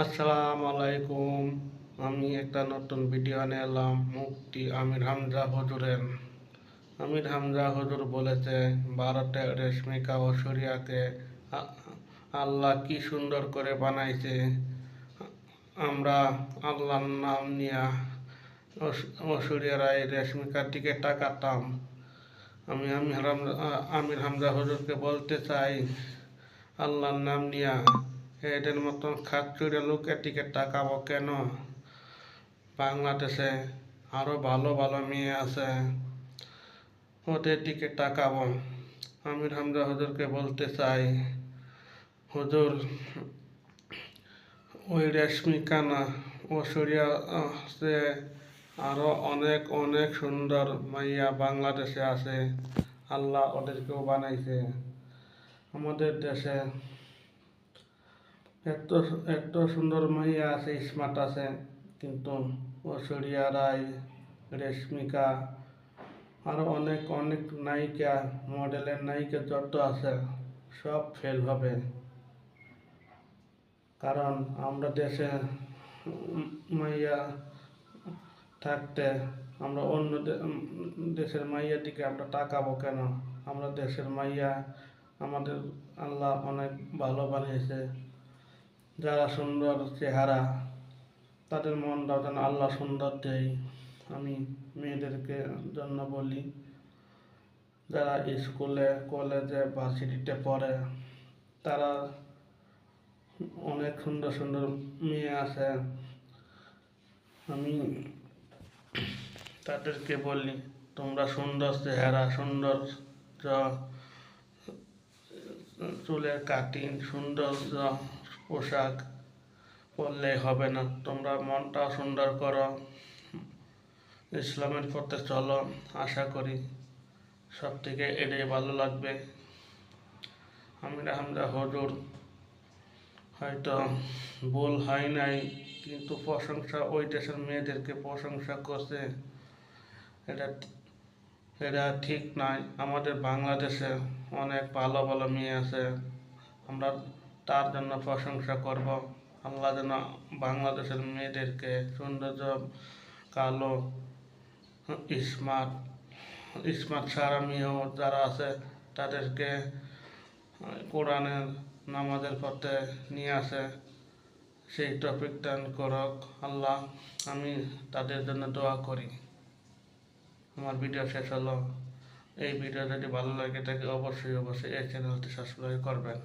আসসালামু আলাইকুম। আমি একটা নতুন ভিডিও নিয়ে এলাম, মুফতি আমির হামজা হজুরের। আমির হামজা হজুর বলেছে, ভারতের রেশমিকা ও সূর্যাকে আল্লাহ কি সুন্দর করে বানাইছে? আমরা আল্লাহর নাম নিয়ে ঐশ্বরিয়ার এই রেশমিকার দিকে তাকাতাম আমি আমি হারাম- আ- আমির হামজা হুজুরকে বলতে চাই, আল্লাহর নাম নিয়া এদের মতন খাচ্চুরে লোকের দিকে তাকাবো কেন? বাংলাদেশে আরও ভালো ভালো মেয়ে আছে। ওদের দিকে তাকাবো। আমির হামজা হুজুরকে বলতে চাই, হুজুর, ওই রেশমিকা না ঐশ্বরিয়া আছে আরও অনেক অনেক সুন্দর মাইয়া বাংলাদেশে আছে। আল্লাহ ওদেরকেও বানাইছে। আমাদের দেশে এত এত সুন্দর মাইয়া আছে স্মার্ট আছে, কিন্তু ঐশ্বরিয়া রায়, রেশমিকা, আরও অনেক অনেক নায়িকা মডেলের নায়িকা যত আছে, সব ফেল হবে। কারণ আমরা দেশে মাইয়া থাকতে, আমরা অন্য দেশের মাইয়ার দিকে আমরা তাকাবো কেন? আমরা দেশের মাইয়া, আমাদের আল্লাহ অনেক ভালো বানিয়েছে। যারা সুন্দর চেহারা, তাদের মনটাও যেন আল্লাহ সুন্দর দেয়। আমি মেয়েদেরকে জন্য বলি, যারা স্কুলে, কলেজে, ভার্সিটিতে পড়ে, তারা অনেক সুন্দর সুন্দর মেয়ে আছে। আমি তাদেরকে বলি, তোমরা সুন্দর চেহারা, সুন্দর চুলের কাটিং, সুন্দর পোশাক পরলে হবে না। তোমরা মনটা সুন্দর করো। ইসলামের পথে চলো, আশা করি সব থেকে এটাই ভালো লাগবে। আমির হামজা হজুর হয়তো ভুল হয় নাই, কিন্তু প্রশংসা ওই দেশের মেয়েদেরকে প্রশংসা করছে। এটা এটা ঠিক নয়। আমাদের বাংলাদেশে অনেক ভালো ভালো মেয়ে আছে। আমরা তার জন্য প্রশংসা করব। আল্লাহ যেন বাংলাদেশের মেয়েদেরকে সৌন্দর্য, কালো, স্মার্ট স্মার্ট সারা মেয়েও যারা আছে, তাদেরকে কোরআনের নামাজের পথে নিয়ে আসে। সেই টপিক দান করক আল্লাহ, আমি তাদের জন্য দোয়া করি। আমার ভিডিও শেষ হলো। এই ভিডিও যদি ভালো লাগে থাকে অবশ্যই অবশ্যই এই চ্যানেলটি সাবস্ক্রাইব করবেন।